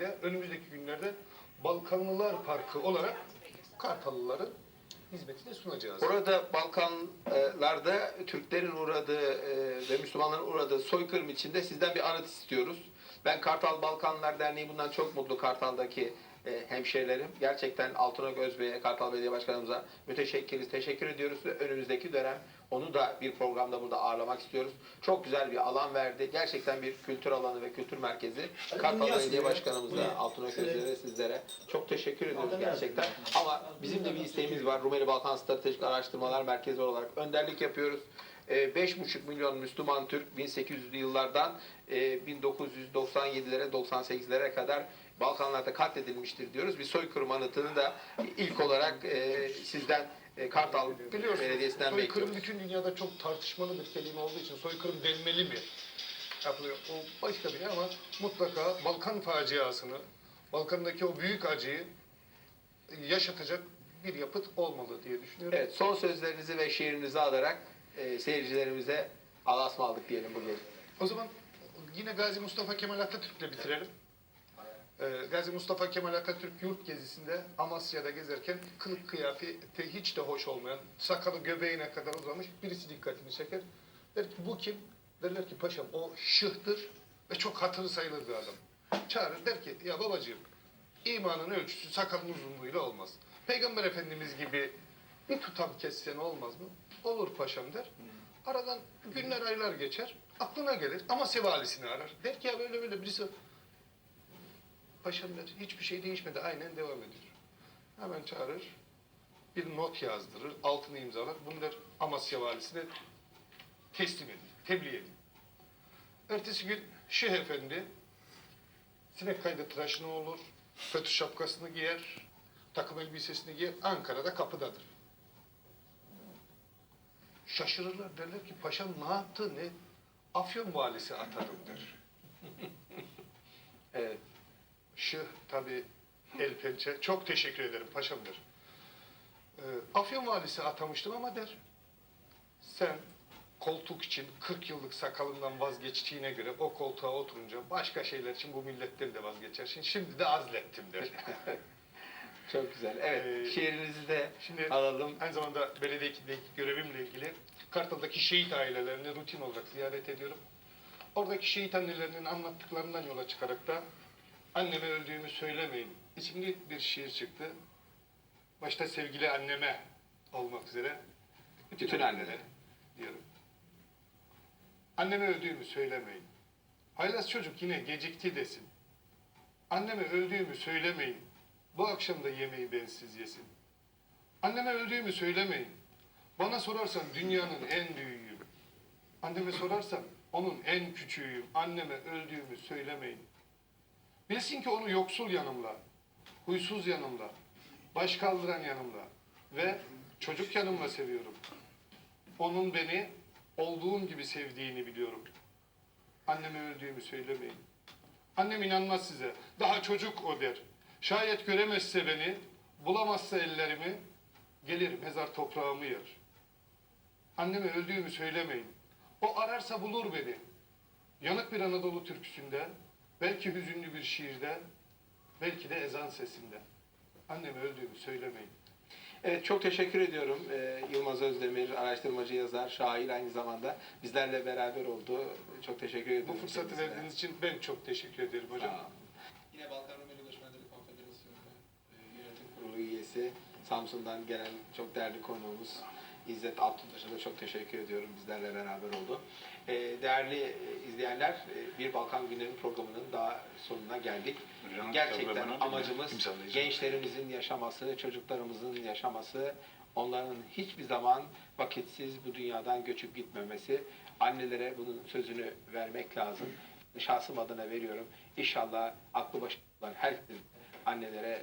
Da önümüzdeki günlerde Balkanlılar Parkı olarak Kartallıların hizmetine sunacağız. Orada Balkanlarda Türklerin uğradığı e, ve Müslümanların uğradığı soykırım içinde sizden bir anıt istiyoruz. Ben Kartal Balkanlar Derneği bundan çok mutlu Kartal'daki e, hemşehrilerim. Gerçekten Altınok Özbey'e, Kartal Belediye Başkanımıza müteşekkiriz, teşekkür ediyoruz ve önümüzdeki dönem onu da bir programda burada ağırlamak istiyoruz. Çok güzel bir alan verdi. Gerçekten bir kültür alanı ve kültür merkezi. Kartal Belediye Başkanımıza, Altınok Özbey'e sizlere çok teşekkür ediyoruz gerçekten. Ama bizim de bir isteğimiz var. Rumeli Balkan Stratejik Araştırmalar Merkezi olarak önderlik yapıyoruz. Ee, 5,5 milyon Müslüman Türk 1800'lü yıllardan e, 1997'lere 98'lere kadar Balkanlarda katledilmiştir diyoruz. Bir soykırım anıtını da ilk olarak e, sizden e, Kartal Biliyorsunuz Belediyesi'nden soykırım bekliyoruz. bütün dünyada çok tartışmalı bir kelime olduğu için soykırım denmeli mi? Yapılıyor. O başka bir şey ama mutlaka Balkan faciasını, Balkan'daki o büyük acıyı yaşatacak bir yapıt olmalı diye düşünüyorum. Evet, son sözlerinizi ve şiirinizi alarak e, seyircilerimize Allah'a ısmarladık diyelim bu gece. O zaman yine Gazi Mustafa Kemal Atatürk'le bitirelim. Ee, Gazi Mustafa Kemal Atatürk yurt gezisinde Amasya'da gezerken kılık kıyafeti hiç de hoş olmayan, sakalı göbeğine kadar uzamış birisi dikkatini çeker. Der ki bu kim? Derler ki paşam o şıhtır ve çok hatırı sayılır bir adam. Çağırır der ki ya babacığım imanın ölçüsü sakalın uzunluğuyla olmaz. Peygamber Efendimiz gibi bir tutam kessen olmaz mı? Olur paşam der. Aradan günler aylar geçer. Aklına gelir ama sevalisini arar. Der ki ya böyle böyle birisi paşam der hiçbir şey değişmedi aynen devam ediyor. Hemen çağırır. Bir not yazdırır. Altını imzalar. Bunu der Amasya valisine teslim edin. Tebliğ edin. Ertesi gün Şeyh Efendi sinek kaydı tıraşını olur. Fötü şapkasını giyer. Takım elbisesini giyer. Ankara'da kapıdadır. Şaşırırlar derler ki paşam ne yaptı ne? Afyon valisi atarım der. Evet. Şıh tabi el pençe. Çok teşekkür ederim paşam der. Ee, Afyon valisi atamıştım ama der. Sen koltuk için 40 yıllık sakalından vazgeçtiğine göre o koltuğa oturunca başka şeyler için bu milletten de vazgeçersin. Şimdi de azlettim der. Çok güzel. Evet, Ee, şiirinizi de Şimdi alalım. aynı zamanda belediyedeki görevimle ilgili Kartal'daki şehit ailelerini rutin olarak ziyaret ediyorum. Oradaki şehit annelerinin anlattıklarından yola çıkarak da anneme öldüğümü söylemeyin isimli bir şiir çıktı. Başta sevgili anneme olmak üzere Bütün annelere. diyorum. Anneme öldüğümü söylemeyin. Haylaz çocuk yine gecikti desin. Anneme öldüğümü söylemeyin. Bu akşam da yemeği bensiz yesin. Anneme öldüğümü söylemeyin. Bana sorarsan dünyanın en büyüğüyüm. Anneme sorarsan onun en küçüğüyüm. Anneme öldüğümü söylemeyin. Bilsin ki onu yoksul yanımla, huysuz yanımla, baş kaldıran yanımla ve çocuk yanımla seviyorum. Onun beni olduğum gibi sevdiğini biliyorum. Anneme öldüğümü söylemeyin. Annem inanmaz size. Daha çocuk o der. Şayet göremezse beni, bulamazsa ellerimi, gelir mezar toprağımı yer. Anneme öldüğümü söylemeyin. O ararsa bulur beni. Yanık bir Anadolu türküsünde, belki hüzünlü bir şiirde, belki de ezan sesinde. Anneme öldüğümü söylemeyin. Evet, çok teşekkür ediyorum. Ee, Yılmaz Özdemir, araştırmacı yazar, şair aynı zamanda bizlerle beraber oldu. Çok teşekkür ediyorum. Bu fırsatı verdiğiniz için ben çok teşekkür ederim hocam. Sağ olun. Yine Balkan Rumeli Göçmenleri Konfederasyonu e, Yönetim Kurulu üyesi Samsun'dan gelen çok değerli konuğumuz İzzet Abdültaş'a da çok teşekkür ediyorum. Bizlerle beraber oldu. E, değerli izleyenler, e, Bir Balkan Günleri programının daha sonuna geldik. Gerçekten amacımız gençlerimizin yaşaması, çocuklarımızın yaşaması, onların hiçbir zaman vakitsiz bu dünyadan göçüp gitmemesi. Annelere bunun sözünü vermek lazım. Şahsım adına veriyorum. İnşallah aklı başında olan herkes annelere